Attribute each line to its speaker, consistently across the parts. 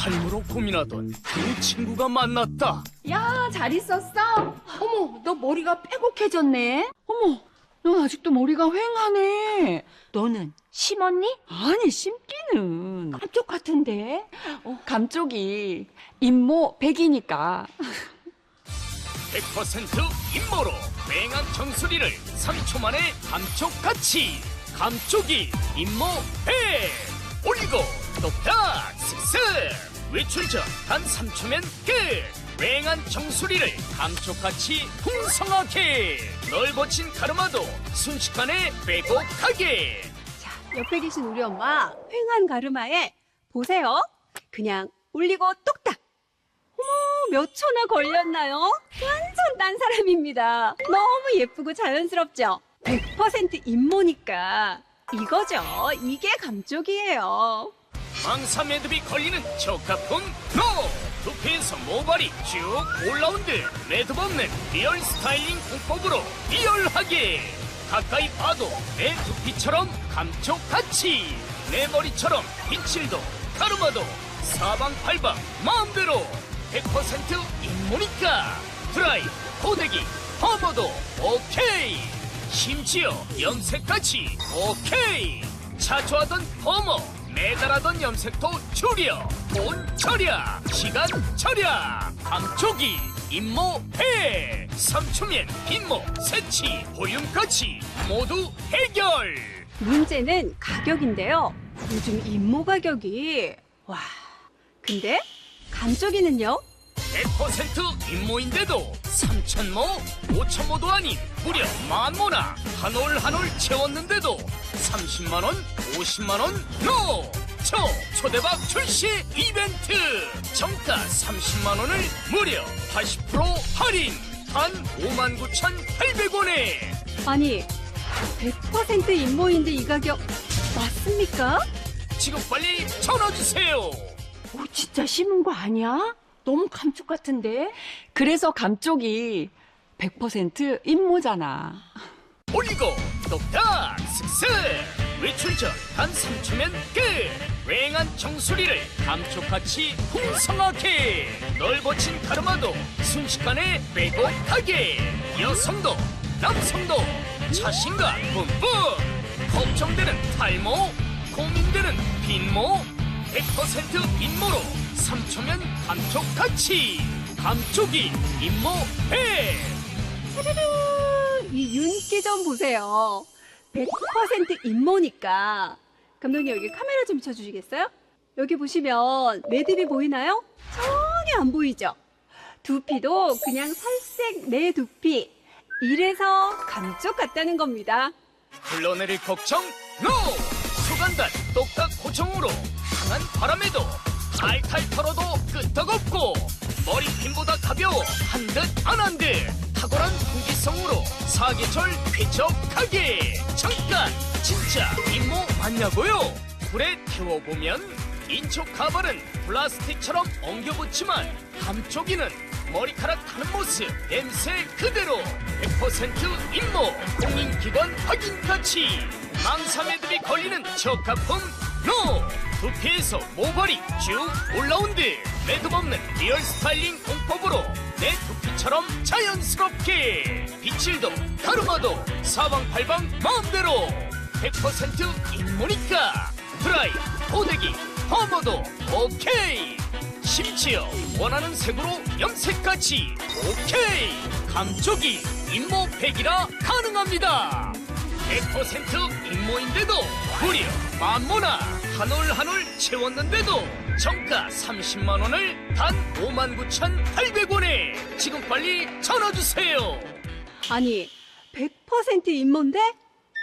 Speaker 1: 탈모로 고민하던 그 친구가 만났다.
Speaker 2: 야, 잘 있었어? 어머, 너 머리가 빼곡해졌네? 어머, 너 아직도 머리가 휑하네. 너는 심었니? 아니, 심기는. 감쪽 같은데? 어, 감쪽이 임모 100이니까.
Speaker 1: 100% 임모로 맹한 정수리를 3초 만에 감쪽같이 감쪽이 임모 배 올리고 똑딱 쓱쓱 외출 전단 3초면 끝 맹한 정수리를 감쪽같이 풍성하게 넓어진 가르마도 순식간에 빼곡하게
Speaker 3: 자, 옆에 계신 우리 엄마 휑한 가르마에 보세요. 그냥 올리고 똑딱. 어머, 몇 초나 걸렸나요? 완전 딴 사람입니다. 너무 예쁘고 자연스럽죠? 100% 임모니까 이거죠. 이게 감쪽이에요.
Speaker 1: 망사 매듭이 걸리는 적합품 노! 두피에서 모발이 쭉 올라온드 매듭 없는 리얼 스타일링 공법으로 리얼하게 가까이 봐도 내 두피처럼 감촉같이 내 머리처럼 빗질도 가르마도 사방팔방 마음대로 100% 인모니까. 드라이, 고데기, 퍼머도 오케이. 심지어 염색까지 오케이. 자주 하던 퍼머 매달하던 염색도 줄여 돈 절약 시간 절약 감촉이 임모 해 3초면 빈모 새치 보윤까지 모두 해결
Speaker 3: 문제는 가격인데요. 요즘 임모 가격이 와. 근데 감쪽이는요?
Speaker 1: 100% 임모인데도 3천모, 5천모도 아닌 무려 만모나 한 올 한 올 채웠는데도 30만원, 50만원 노! 초 초대박 출시 이벤트 정가 30만원을 무려 80% 할인 단 59,800원에
Speaker 3: 아니, 100% 임모인데 이 가격 맞습니까?
Speaker 1: 지금 빨리 전화주세요
Speaker 2: 오, 진짜 심은 거 아니야? 너무 감쪽 같은데? 그래서 감쪽이 100% 임모잖아.
Speaker 1: 올리고 똑딱 쓱쓱 외출 전단 3초면 끝. 왱한 정수리를 감쪽같이 풍성하게. 넓어진 가르마도 순식간에 빼곡하게. 여성도 남성도 자신감 뿜뿜 걱정되는 탈모 고민되는 빈모. 100% 인모로 3초면 감쪽같이 감쪽이 인모해
Speaker 3: 쭈루루, 이 윤기 좀 보세요. 100% 임모니까. 감독님 여기 카메라 좀 비춰주시겠어요? 여기 보시면 매듭이 보이나요? 전혀 안 보이죠? 두피도 그냥 살색 내 두피. 이래서 감쪽 같다는 겁니다.
Speaker 1: 흘러내릴 걱정 NO! 수간단 똑딱 고정으로 강한 바람에도 탈탈 털어도 끄떡없고 머리핀보다 가벼워 한 듯 안 한 듯 탁월한 통기성으로 사계절 쾌적하게 잠깐 진짜 임모 맞냐고요? 불에 태워보면 인촉 가발은 플라스틱처럼 엉겨붙지만 감쪽이는 머리카락 타는 모습 냄새 그대로 100% 임모 공인기관 확인까지 망사 매듭이 걸리는 적합품 노! 두피에서 모발이 쭉 올라온 듯 매듭 없는 리얼 스타일링 공법으로 내 두피처럼 자연스럽게 빗질도 가르마도 사방팔방 마음대로 100% 임모니까. 드라이 고데기 퍼머도 오케이. 심지어 원하는 색으로 염색까지 오케이. 감쪽이 임모팩이라 가능합니다. 100% 임모인데도 무려 만모나 한 올 한 올 채웠는데도 정가 30만원을 단 59,800원에 지금 빨리 전화주세요.
Speaker 3: 아니, 100% 임모인데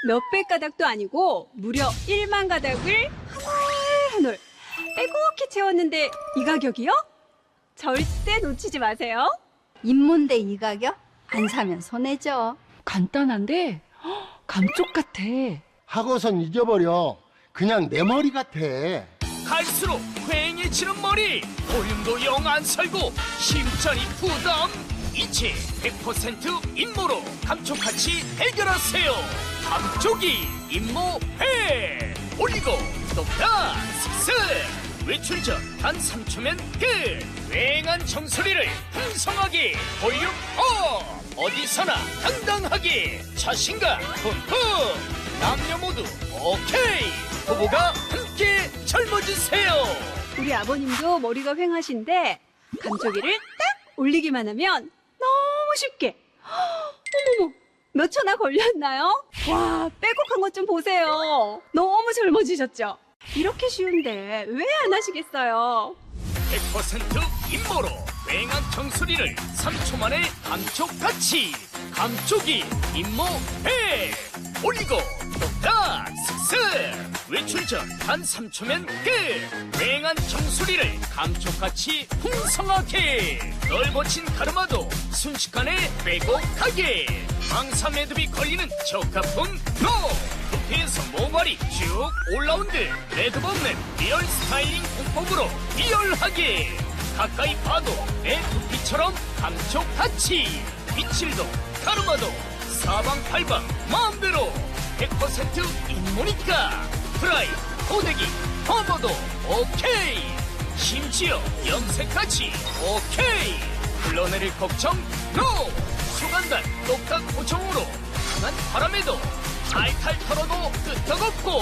Speaker 3: 몇백 가닥도 아니고 무려 1만 가닥을 한 올 한올 빼곡히 채웠는데 이 가격이요? 절대 놓치지 마세요.
Speaker 4: 인문대 이 가격? 안 사면 손해죠.
Speaker 2: 간단한데 헉, 감쪽 같아.
Speaker 5: 하고선 잊어버려. 그냥 내 머리 같아.
Speaker 1: 갈수록 휑해지는 머리 볼륨도 영 안 살고 심전이 부담 이제 100% 인모로 감쪽같이 해결하세요 감쪽이 인모해 올리고 똑딱 쓱쓱 외출 전단 3초면 끝. 휑한 정수리를 풍성하게 볼륨 업. 어디서나 당당하게 자신감 뿜뿜 남녀 모두 오케이. 부부가 함께 젊어지세요.
Speaker 3: 우리 아버님도 머리가 휑하신데 감초기를 딱 올리기만 하면 너무 쉽게. 헉, 어머머 몇 초나 걸렸나요? 와 빼곡한 것 좀 보세요. 너무 젊어지셨죠? 이렇게 쉬운데 왜 안 하시겠어요?
Speaker 1: 100% 인모로 휑한 정수리를 3초 만에 감촉같이 감촉이 인모 회 올리고 똑딱 슥슥 외출 전 단 3초면 끝! 휑한 정수리를 감촉같이 풍성하게! 넓어진 가르마도 순식간에 빼곡하게! 망사 매듭이 걸리는 적합품 노 두피에서 모발이 쭉 올라온 듯 매듭 없는 리얼 스타일링 공법으로 리얼하게! 가까이 봐도 내 두피처럼 감촉같이! 미칠도 가르마도 사방팔방 마음대로 100% 인모니까 프라이 고데기 커버도 오케이. 심지어 염색까지 오케이. 흘러내릴 걱정 노! 수간단 똑딱 고정으로 강한 바람에도 탈탈 털어도 끄떡없고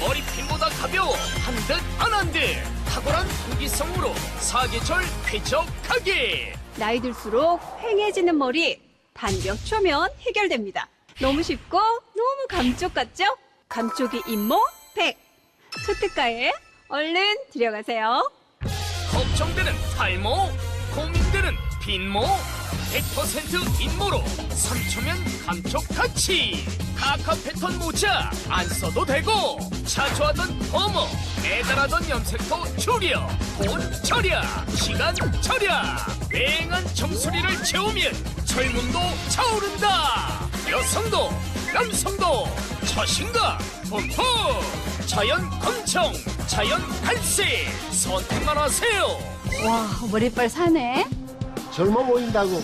Speaker 1: 머리핀보다 가벼워 한 듯 안 한 듯 탁월한 통기성으로 사계절 쾌적하게.
Speaker 3: 나이 들수록 휑해지는 머리 단 몇 초면 해결됩니다. 너무 쉽고 너무 감쪽 같죠? 감쪽이 인모 100. 초특가에 얼른 들여가세요.
Speaker 1: 걱정되는 탈모, 고민되는 빈모, 100% 인모로 3초면 감촉같이 카카 패턴 모자 안 써도 되고 자주 하던 버머, 배달하던 염색도 줄여 돈 절약, 시간 절약 휑한 정수리를 채우면 젊음도 차오른다 여성도 남성도 자신감 뿜뿜 자연 검청, 자연 갈색 선택만 하세요
Speaker 4: 와, 머리빨 사네.
Speaker 5: 젊어 보인다고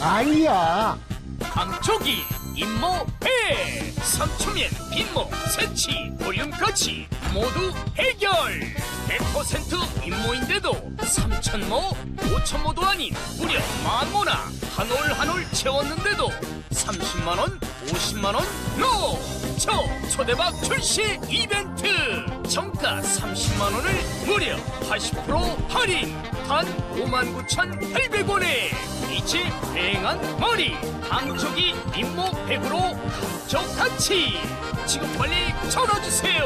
Speaker 5: 난리야.
Speaker 1: 감촉이 인모 회 3초면 빈모 새치 볼륨까지 모두 해결. 100% 인모인데도 3천모 5천모도 아닌 무려 만모나 한 올 한 올 채웠는데도 30만원 50만원 노! 초 초대박 출시 이벤트. 정가 30만원을 무려 80% 할인 단 59,800원에 이제 휑한 머리 감촉이 인모 100으로 감촉같이. 지금 빨리 전화주세요